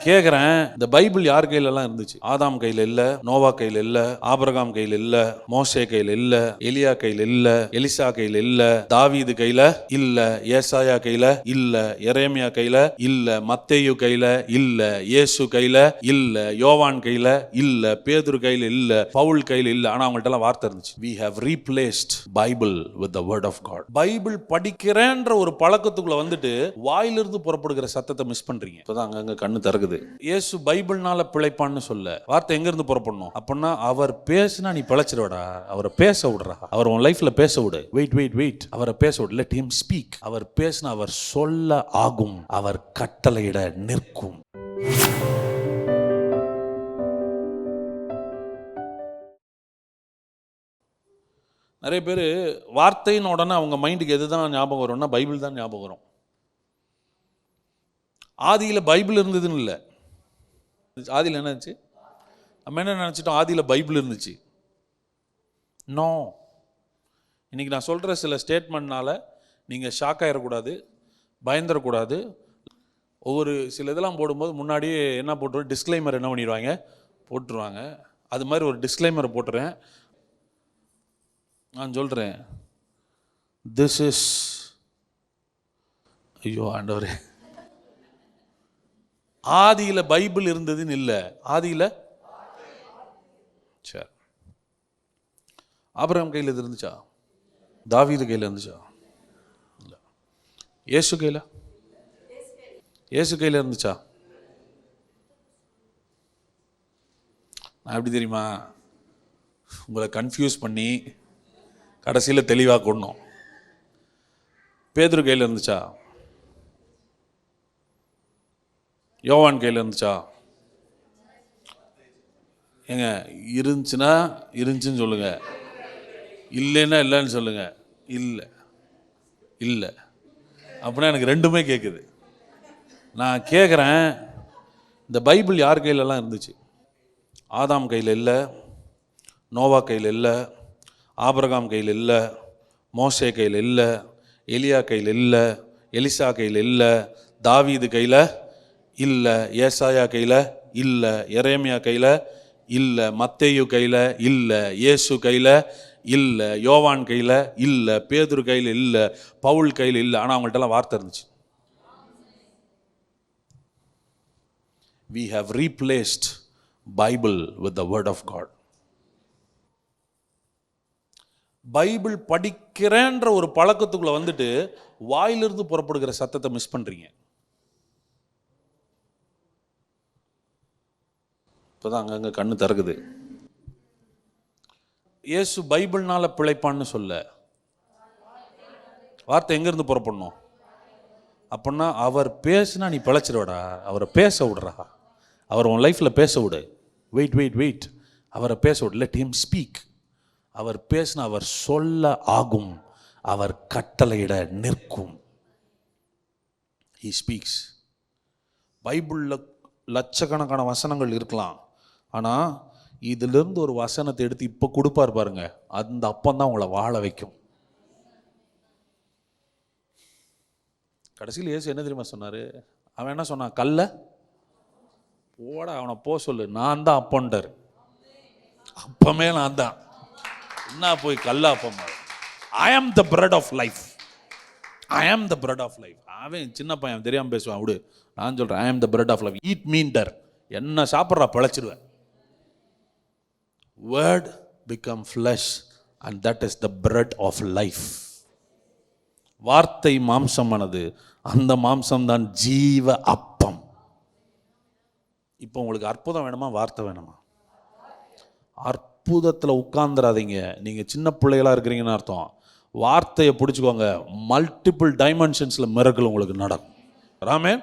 கேக்குறேன் இந்த பைபிள் யார் கையில எல்லாம் இருந்துச்சு ஆதாம் கையில இல்ல நோவா கையில இல்ல ஆபரகாம் கையில இல்ல மோசே கையில இல்ல எலியா கையில இல்ல எலிசா கையில இல்ல தாவீது கையில இல்ல ஏசாயா கையில இல்ல எரேமியா கையில இல்ல மத்தேயு கையில இல்ல இயேசு கையில இல்ல யோவான் கையில இல்ல பேதுரு கையில இல்ல பவுல் கையில இல்ல ஆனா அவங்கள்ட்ட எல்லாம் வார்த்தை இருந்துச்சு we have replaced Bible with the word of God Bible படிக்கிறேன்ற ஒரு பழக்கத்துக்குள்ள வந்துட்டு வாயிலிருந்து புறப்படுகிற சத்தத்தை மிஸ் பண்றீங்க இப்பதான் அங்கங்க கண்ணு திறக்குது இயேசு பைபிள்னால பிழைப்பான்னு சொல்ல வார்த்தை எங்க இருந்து புறப்படணும்? அப்படின்னா அவர் பேசினா நீ பிழைச்சிருவடா அவரை பேச விடுறா. அவர் உன் லைஃப்ல பேச விடு. வெயிட் வெயிட் வெயிட் அவரை பேச விடு. லெட் him ஸ்பீக் அவர் பேசினா அவர் சொல்ல ஆகும். அவர் கட்டளையிட நிற்கும். நிறைய பேர் வார்த்தைன்னு உடனே அவங்க மைண்டுக்கு எது தான் ஞாபகம் வரும்னா பைபிள் தான் ஞாபகம் வரும். ஆதியில் பைபிள் இருந்ததுன்னு இல்லை. ஆதியில் என்ன இருந்துச்சு? நம்ம என்ன நினச்சிட்டோம்? ஆதியில் பைபிள் இருந்துச்சு. நோ இன்னைக்கு நான் சொல்கிற சில ஸ்டேட்மெண்ட்னால் நீங்கள் ஷாக் ஆகிடக்கூடாது பயந்துடக்கூடாது. ஒவ்வொரு சில இதெல்லாம் போடும்போது முன்னாடியே என்ன போட்டுருவோம்? டிஸ்க்ளைமர் என்ன பண்ணிடுவாங்க? போட்டுருவாங்க. அது மாதிரி ஒரு டிஸ்க்ளைமரை போட்டுறேன். நான் சொல்கிறேன் திஸ் இஸ் ஐயோ ஆண்டவரே. ஆதியில் பைபிள் இருந்ததுன்னு இல்லை. ஆதியில்? சரி ஆபிரகாம் கையில் இது இருந்துச்சா? தாவீது கையில் இருந்துச்சா? இல்லை. இயேசு கையில்? இயேசு கையில் இருந்துச்சா? நான் எப்படி தெரியுமா? உங்களை கன்ஃபியூஸ் பண்ணி கடைசியில் தெளிவாக கொடுணும். பேதுரு கையில் இருந்துச்சா? யோவான் கையில் இருந்துச்சா? ஏங்க இருந்துச்சுன்னா இருந்துச்சுன்னு சொல்லுங்கள் இல்லைன்னா இல்லைன்னு சொல்லுங்கள் இல்லை. இல்லை. அப்படின்னா எனக்கு ரெண்டுமே கேட்குது நான் கேட்குறேன் இந்த பைபிள் யார் கையிலலாம் இருந்துச்சு? ஆதாம் கையில் இல்லை நோவா கையில் இல்லை ஆபரகாம் கையில் இல்லை மோசே கையில் இல்லை எலியா கையில் இல்லை எலிசா கையில் இல்லை தாவீது கையில் இல்லை ஏசாயா கையில் இல்லை எரேமியா கையில் இல்லை மத்தேயு கையில் இல்லை இயேசு கையில் இல்லை யோவான் கையில் இல்லை பேதுரு கையில் இல்லை பவுல் கையில் இல்லை. ஆனால் அவங்கள்ட்டலாம் வார்த்தை இருந்துச்சு. We have replaced Bible with the word of God Bible படிக்கிறேன்ற ஒரு பழக்கத்துக்குள்ளே வந்துட்டு வாயிலிருந்து புறப்படுகிற சத்தத்தை மிஸ் பண்ணுறீங்க பண்றீங்க இப்போதான் அங்கங்கே கண்ணு திறக்குது. இயேசு பைபிள்னால பிழைப்பான்னு சொல்ல. வார்த்தை எங்கேருந்து புறப்படணும்? அப்படின்னா அவர் பேசினா நீ பிழைச்சிருவடா அவரை பேச விடுறா. அவர் உன் லைஃப்பில் பேச விடு. வெயிட் வெயிட் வெயிட் அவரை பேச விடு. லெட் ஸ்பீக் அவர் பேசினா அவர் சொல்ல ஆகும். அவர் கட்டளையிட நிற்கும். He ஸ்பீக்ஸ் பைபிளில் லட்சக்கணக்கான வசனங்கள் இருக்கலாம். ஆனால் இதிலிருந்து ஒரு வசனத்தை எடுத்து இப்போ கொடுப்பார் பாருங்க. அந்த அப்பந்தான் உங்களை வாழ வைக்கும். கடைசியில் இயேசு என்ன தெரியுமா சொன்னார்? அவன் என்ன சொன்னான்? கல்ல? போட அவனை போ சொல்லு. நான் தான் அப்பன்றார் அப்பமே நான் தான். என்ன போய் கல்ல அப்பம்? I am the bread of life I am the bread of life அவன் சின்ன பையன் தெரியாமல் பேசுவான். விடு. நான் சொல்கிறேன் I am the bread of life eat மீன்டர் என்ன சாப்பிட்றா பழச்சிடுவேன் word become flesh and that is the bread of life வார்த்தை மாம்சமானது அந்த மாம்சம் தான் ஜீவ அப்பம். இப்போ உங்களுக்கு அற்புதம் வேணுமா வார்த்தை வேணுமா? அற்புதத்தில் உட்காந்துடாதீங்க நீங்கள் சின்ன பிள்ளைகளாக இருக்கிறீங்கன்னு அர்த்தம். வார்த்தையை பிடிச்சிக்கோங்க. மல்டிபிள் டைமென்ஷன்ஸில் மிரக்கல் உங்களுக்கு நடக்கும். ராமேன்